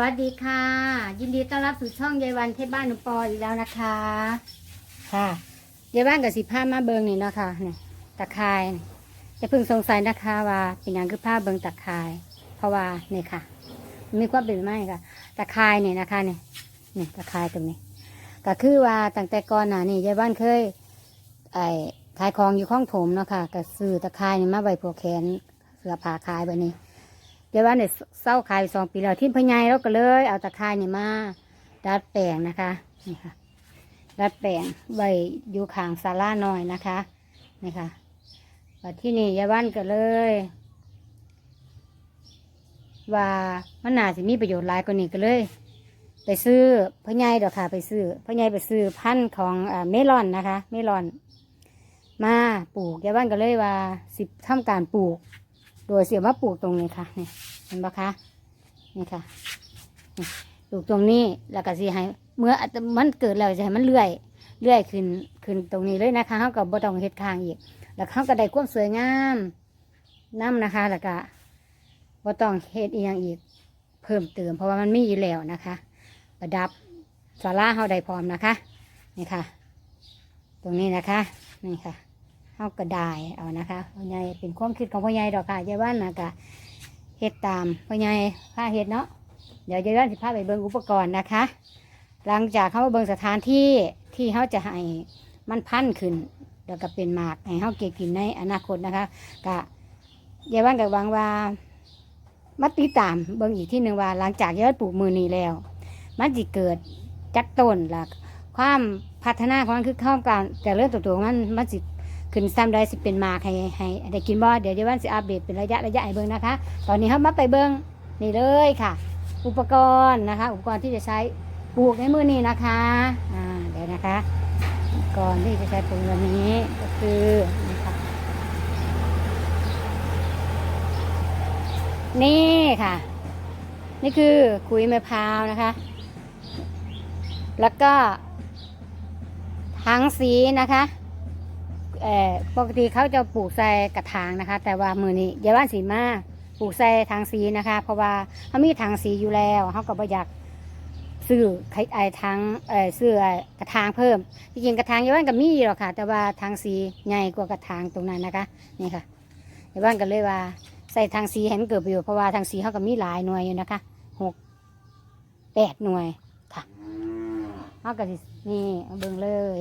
วัสดีค่ะ ยินดีต้อนรับสู่ช่องยายวันเทพบ้านหนุปออีกแล้วนะคะ ค่ะยายบ้านกับสิผ้ามาเบิงนี่เนาะค่ะนี่ตะไคร้นี่จะเพิ่งสงสัยนะคะว่าเป็นอย่างคือผ้าเบิงตะไคร้เพราะว่านี่ค่ะ มีความเป็นไม่ค่ะตะไคร้นี่นะคะนี่นี่ตะไคร้ตรงนี้ ก็คือว่าตั้งแต่ก่อนหน้านี่ยายบ้านเคยไอ้ขายของอยู่ข้องถมเนาะค่ะก็ซื้อตะไคร้นี่มาใบผัวแขนเสื้อผ้าขายแบบนี้ เดี๋ยว่าเนี่ยเศร้าขายสองปีแล้วที่พญายเราก็เลย เอาตะไคร้นี่มาดัดแปลงนะคะนี่ค่ะดัดแปลงใบอยู่ขางศาลาหน่อยนะคะนี่ค่ะว่ที่นี่ยายวันก็เลย ว่ามันน่าจะมีประโยชน์หลายกว่านี้ก็เลย ไปซื้อพญายดอกค่ะไปซื้อพญายไปซื้อพันธุ์ของอเมลอนนะคะ เมลอน มาปลูกยายวันก็เลยว่าสิบทำการปลูก โดยเสียมาปลูกตรงนี้ค่ะนี่เห็นปะคะนี่ค่ะปลูกตรงนี้แล้วก็สิให้เมื่อมันเกิดแล้วจะให้มันเลื่อยเลื่อยขึ้นขึ้นตรงนี้เลยนะคะเขาก็บ่ต้องเฮ็ดคางอีก แล้วเขาก็ได้ความสวยงามน้ำนะคะ แล้วก็บ่ต้องเฮ็ดอีกอย่างอีก เพิ่มเติมเพราะว่ามันมีอยู่แล้วนะคะ ประดับศาลาเขาได้พร้อมนะคะนี่ค่ะ ตรงนี้นะคะนี่ค่ะ เฮาก็ได้เอานะคะพ่อใหญ่เป็นความคิดของพ่อใหญ่ดอกค่ะยายว่านนะกะเฮ็ดตามพ่อใหญ่พาเฮ็ดเนาะเดี๋ยวยายว่านสิพาไปเบิ่งอุปกรณ์นะคะ หลังจากเขามาเบิ่งสถานที่ที่เขาจะให้มันพันขึ้นแล้วก็เป็นหมากให้เขาเก็บกินในอนาคตนะคะกะยายว่านกับหวังว่ามาติดตามเบิ่งอีกที่หนึ่งว่า หลังจากยายว่านปลูกมือนี้แล้ว มันจะเกิดจักต้นหลักความพัฒนาของมันคือเข้าการแต่เรื่องตัวตัวของมันมันสิ ขึ้นซ้ำได้สิเป็นมากให้ให้ได้กินบ่เดี๋ยวเดี๋ยววันสิอัปเดตเป็นระยะระยะให้เบิ่งนะคะ ตอนนี้เขามาไปเบิ่งนี่เลยค่ะ อุปกรณ์นะคะ อุปกรณ์ที่จะใช้ปลูกในมือนี้นะคะอ่าเดี๋ยวนะคะอุปกรณ์ที่จะใช้ปลูกวันนี้ก็คือนี่ค่ะนี่ค่ะ นี่คือขุยมะพร้าวนะคะ แล้วก็ถังสีนะคะ เอ่อปกติเขาจะปลูกใส่กระถางนะคะ แต่ว่ามือนี้ยายว่านสีมาปลูกใส่ทางสีนะคะ เพราะว่าเขามีทางสีอยู่แล้วเขาก็บ่อยากซื้อไอ้ทางเอ่อซื้อไอ้กระถางเพิ่มจริงๆกระถางยายว่านก็มีหรอกค่ะ แต่ว่าทางสีใหญ่กว่ากระถางตรงนั้นนะคะนี่ค่ะยายว่านก็เลยว่าใส่ทางสีเห็นเกิดประโยชน์เพราะว่าทางสีเขาก็มีหลายหน่วยอยู่นะคะหกแปดหน่วยค่ะเขาก็นี่เอาเบิ่งเลย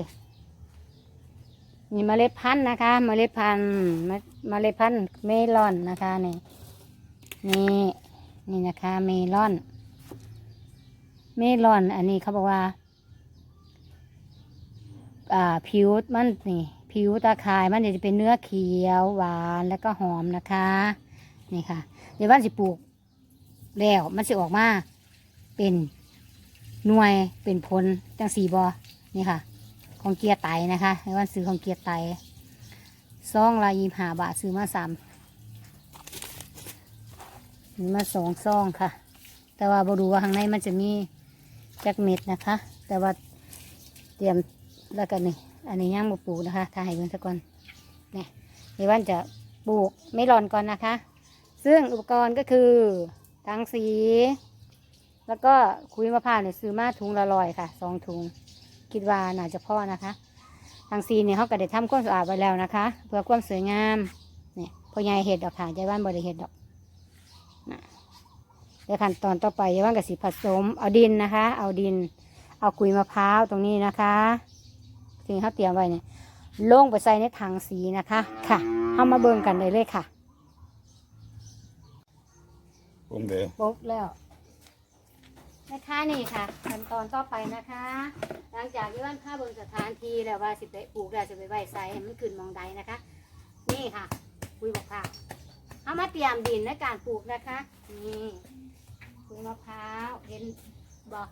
นี่เมล็ดพันธุ์นะคะ เมล็ดพันธุ์เมเมล็ดพันธุ์เมลอนนะคะนี่นี่นี่นะคะ เมลอน เมลอน อันนี้เขาบอกว่า อ่าผิวมันนี่ผิวตาข่ายมันจะเป็นเนื้อเขียวหวานแล้วก็หอมนะคะ นี่ค่ะ เดี๋ยววันสิปลูกแล้วมันสิออกมาเป็นหน่วยเป็นผลจังสีบอนี่ค่ะ ของเกียร์ไตนะคะในวันซื้อของเกียร์ไตซองละยี่ห้าบาทซื้อมาสามมีมาสองซองค่ะ แต่ว่าบรูว่าข้างในมันจะมีจักเม็ดนะคะ แต่ว่าเตรียมแล้วกันนี่อันนี้ย่างมาปลูกนะคะถ้าให้เบิ่งสักก่อนเนี่ยในวันจะปลูกไม่รอนก่อนนะคะ ซึ่งอุปกรณ์ก็คือทั้งสี แล้วก็คุยมะพร้าวเนี่ยซื้อมาถุงละลอยค่ะสองถุง คิดว่าน่าจะพอนะคะทางซีเนี่ยเขาก็ได้ทำความสะอาดไว้แล้วนะคะ เพื่อความสวยงามเนี่ยพอยายเห็ดดอกค่ะยายบ้านบริเห็ดดอกนะเดี๋ยวขั้นตอนต่อไปยายบ้านกับสีผสมเอาดินนะคะ เอาดิน เอากุยมะพร้าวตรงนี้นะคะสิ่งเขาเตรียมไว้เนี่ยลงไปใส่ในถังสีนะคะค่ะเอามาเบิ่งกันเลยเลยค่ะผมเด้อปุ๊บแล้ว นะคะนี่ค่ะขั้นตอนต่อไปนะคะ หลังจากที่ว่านผ้าบนสถานที่แล้วว่าสิบไปปลูกแล้วจะไปไว้ใส่ให้มันขึ้นมองใดนะคะ นี่ค่ะคุยบอกค่ะเอามาเตรียมดินในการปลูกนะคะ นี่คุยมะพร้าวเห็นบอก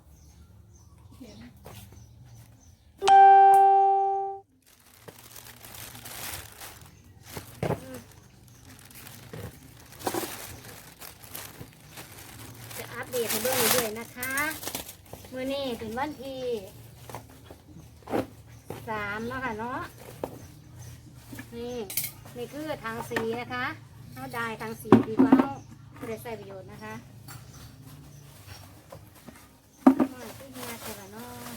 จะอัปเดตให้เบิ่งเรื่อยๆ นะคะ มือนี้เป็นวันที่สามแล้วค่ะเนาะ นี่นี่คือทางสีนะคะเอาได้ทางสีดีกว่าเอาไม่ได้ใส่ประโยชน์นะคะน่าจะละเนาะ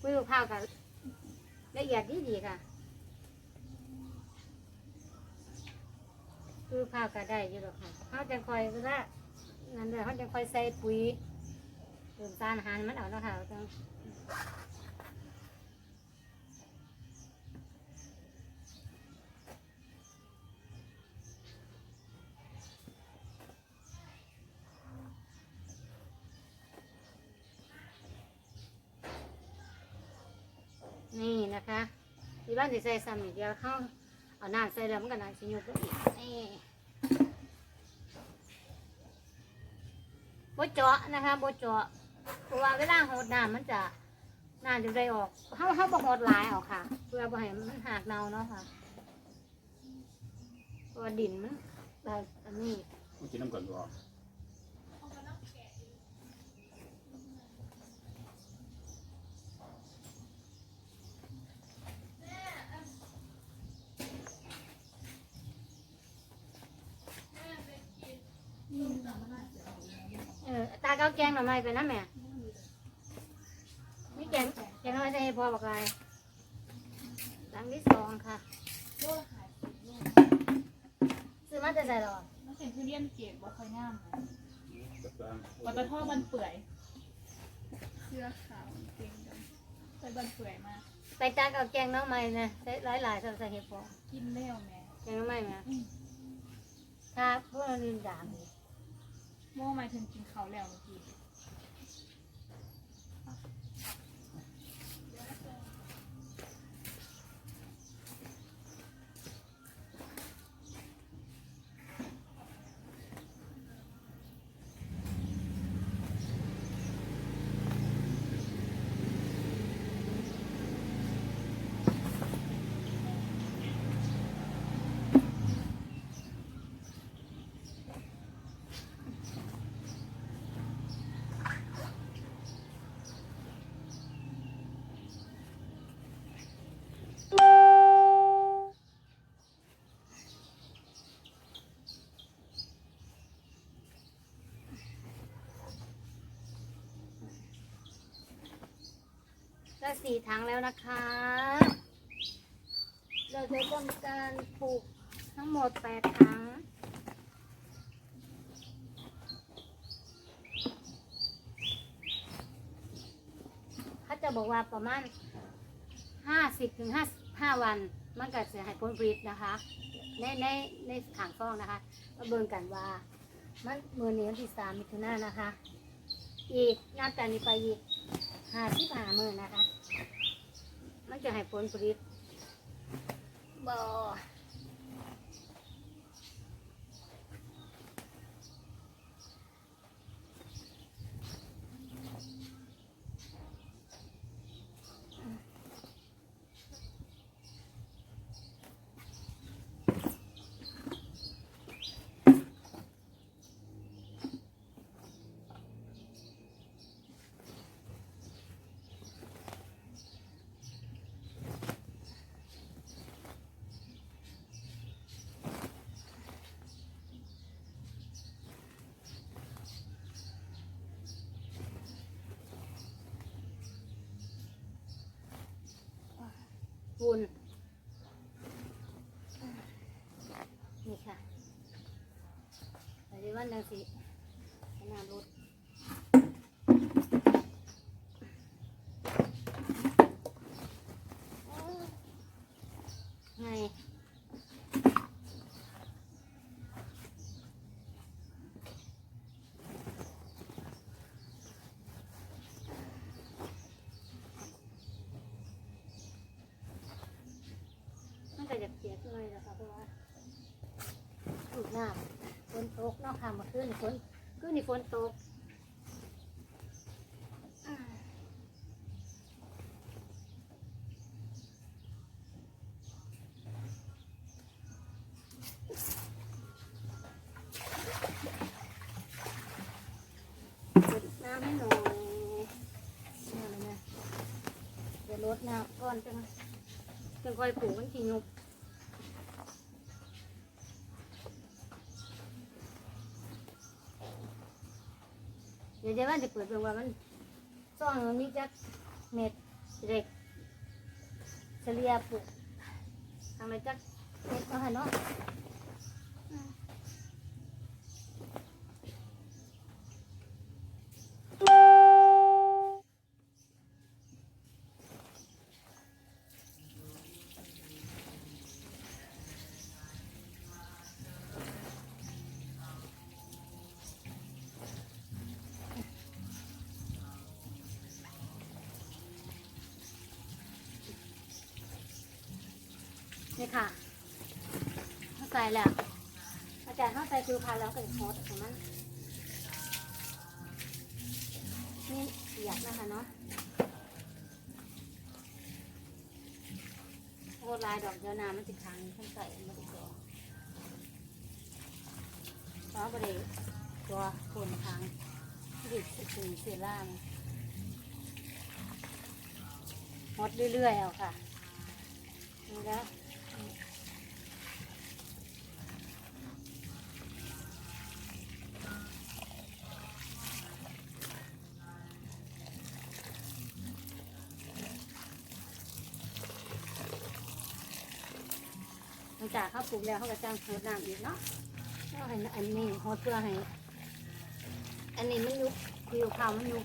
คุยกับข้าวกันละเอียดดีดีๆค่ะ คุยกับข้าวกันได้อยู่หรอกค่ะเขาจะคอยลานั่นเด้อเขาจะคอยใส่ปุ๋ยเติมสารอาหารมันเอาเนาะค่ะจังนี่นะคะที่บ้านสิใส่ซ้ำอีกเดียวเข้า เอาน้ำใส่แล้วมันก็น่าสิยุบลงอีกนี่บ่เจาะนะคะบ่เจาะเพราะว่าเวลาหดน้ำมันจะน้ำจะได้ออกเขาเขาบ่หดหลายออกค่ะ เพื่อบ่ให้มันหักเน่าเนาะค่ะเพราะว่าดินมันแบบอันนี้มากินน้ำก่อนบ่ เอาเกาแกงหน่อไม้ไปนะแม่นี่แกงแกงหน่อไม้จะให้พอบอกอะไรหลังที่สองค่ะซื้อมาจะใส่หรอมันเป็นทุเรียนเกรดบ่ค่อยงามนะจับตางปตทมันเปื่อยเสื้อขาวเก่งจังใส่บันเปื่อยมากไปตาเกาแกงหน้องไม้นะใส่หลายหลายๆใส่ใส่เห็ดพอกินแล้วแม่แกงหน้องไม้นะอืมถ้าพวกเราลืมด่า โม่หมายถึงกินเขาวแล้วเมื่อกี้ ก็ สี่ถังแล้วนะคะ เราจะทำการปลูกทั้งหมดแปดถังเขาจะบอกว่าประมาณห้าสิบถึงห้าห้าวันมันก็จะให้ผลผลิตนะคะ ในในในถังฟองนะคะมาเบิ่งกันว่ามันมือเนี้วันที่สามมิถุนายนนะคะ อีกนับจากนี้ไปอีกห้าสิบห้ามือนะคะ มันจะให้ผลผลิตบ่ ฝุ่นนี่ค่ะแต่ที่วันดังสิขนาดรถไงมันก็จะเปียกหน่อยนะคะเพราะว่าถูกน้ำฝนตก เนอกค่ะเมื่อคืนฝนคืนนี่ฝนตกน้ำให้หน่อยนี่อะไรนะเดี๋ยวลดน้ำก่อนจังจังค่อยปลูกมันทีนุบ ดี๋ยวเดี๋ยวว่าจะเปิดเบิ่งว่ามันซ่องมันมีจักเม็ดเด็กเฉลี่ยปลูกทางไหนจักเม็ดก็หันเนาะ นี่ค่ะเข้าใจแล้วอาจารย์เข้าใจคือพาแล้วก็จะโพสของมันนี่อยากนะคะเนาะโอ้ลายดอกเดียวนามันติดค้างขึ้นใส่มาติดตัวเพราะประเดี๋ยวตัวโคนค้างดิดสีเสียล่างหดเรื่อยๆเอาค่ะนี่แล้ว หลังจาก เขาปลูกแล้วเขาก็จ้างโฮดน้ำอีกเนาะก็ให้อันนี้โฮดเพื่อให้ อันนี้มันยุบผิวเขามันยุบ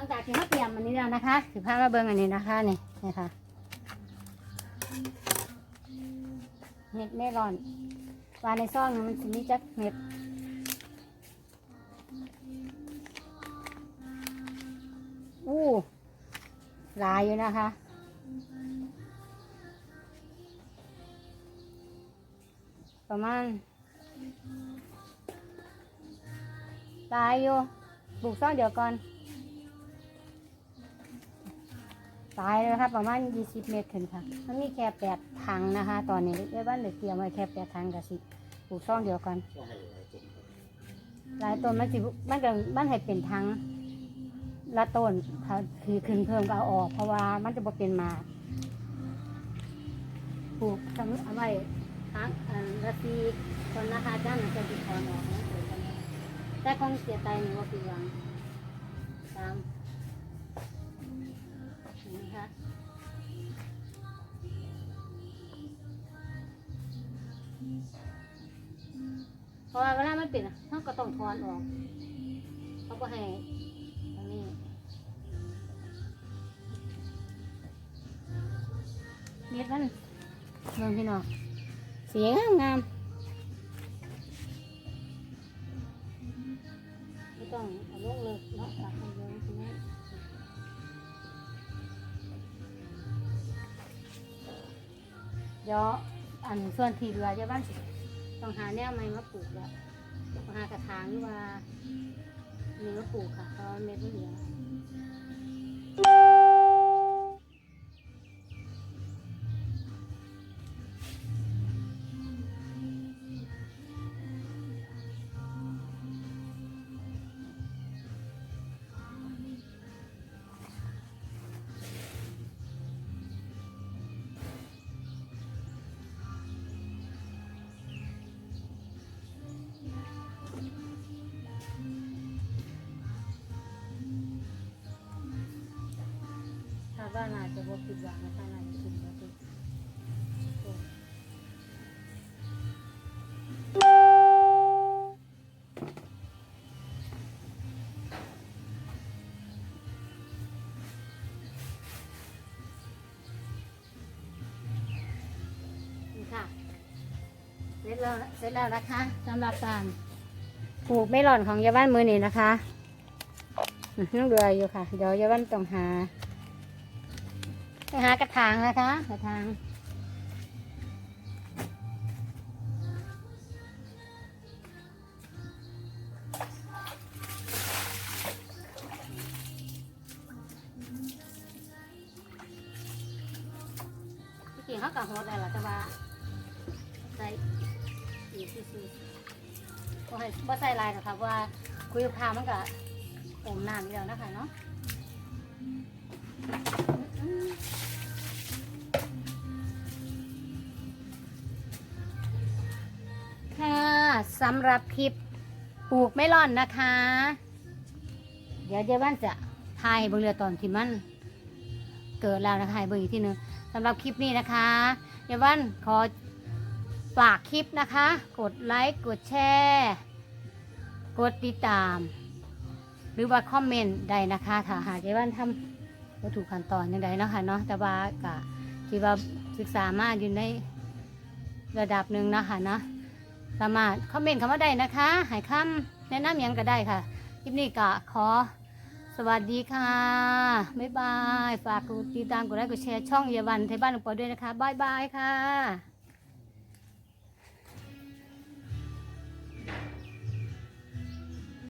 ลังจากที่เขาเตรียมอันนี้แล้วนะคะถือผ้ามาเบิ้งอันนี้นะคะนี่นี่ค่ะเม็ดเมลอนวาในซองมันจะมีจักเม็ดอู้หลายอยู่นะคะ ประมาณลายอยู่ปลูกซ่องเดี๋ยวก่อน ตายเลยนะคะประมาณ 20 เมตรถึงค่ะ มันมีแค่แปดถังนะคะ ตอนนี้เอ้บ้านเหลือเตรียมไว้แค่แปดถังกับสิปลูกซ่องเดียวกัน หลายต้นมันสิมันก็มันให้เป็นถังละต้นถ้าคือขึ้นเพิ่มก็เอาออก เพราะว่ามันจะบ่เป็นมาปลูกทำเอาไว้ถังอันละทีคนนะคะจ้างมันจะติดถอนออกนะแต่คงเสียใจหนูว่าปีวังตาม นี่ค่ะเพราะว่าเวลามันเป็นเขาก็ต้องถอนออกเขาก็ให้ตรงนี้เม็ดมันเมืองพี่น้องเสียงามงาม เดี๋ยวอันส่วนที่เหลือจะบ้านต้องหาแนวไม้มาปลูกแล้วหากระถางหรือว่ามีมาปลูกค่ะเพราะว่าเม็ดไม่เหลือ ว่าน่าจะบ่ผิดหวังนะคะน่าจะกินบ่ผิดโอ้นี่ค่ะเสร็จแล้วเสร็จแล้วนะคะสำหรับการปลูกเมลอนของยาบ้านมือนี่นะคะอื้องเดืออยู่ค่ะ เดี๋ยวยาบ้านต้องหา ต้องหากระถางนะคะ กระถางที่จริงเขาก็โหดแล้วล่ะแต่ว่าใส่อีกซื่อๆบ่ให้บ่ใส่ลายหรอกค่ะเพราะว่าคุยกับข้ามันก็อมน้ำอยู่แล้วนะคะเนาะ ค่ะสำหรับคลิปปลูกไม่ร่อนนะคะ เดี๋ยวเจ๊บ้านจะทายเบิ่งเรือตอนที่มันเกิดแล้วนะคะเบิ่งอีกที่หนึ่งสำหรับคลิปนี้นะคะเจ๊บ้านขอฝากคลิปนะคะ กดไลค์กดแชร์กดติดตาม หรือว่าคอมเมนต์ใดนะคะ ถ้าหากเจ๊บ้านทำ วัตถุกขั้นตอนยังไงเนาะคะเนาะแต่ว่ากะคิดว่าศึกษามาอยู่ในระดับหนึ่งนะคะเนาะสามารถคอมเมนต์คำว่าได้นะคะหายคำแนะนำยังก็ได้ค่ะคลิปนี้ก็ขอสวัสดีค่ะ บ๊ายบาย ฝากกดติดตามกดไลค์กดแชร์ช่องเยาวันไทยบ้านหลวงปอด้วยนะคะ บ๊ายบายค่ะ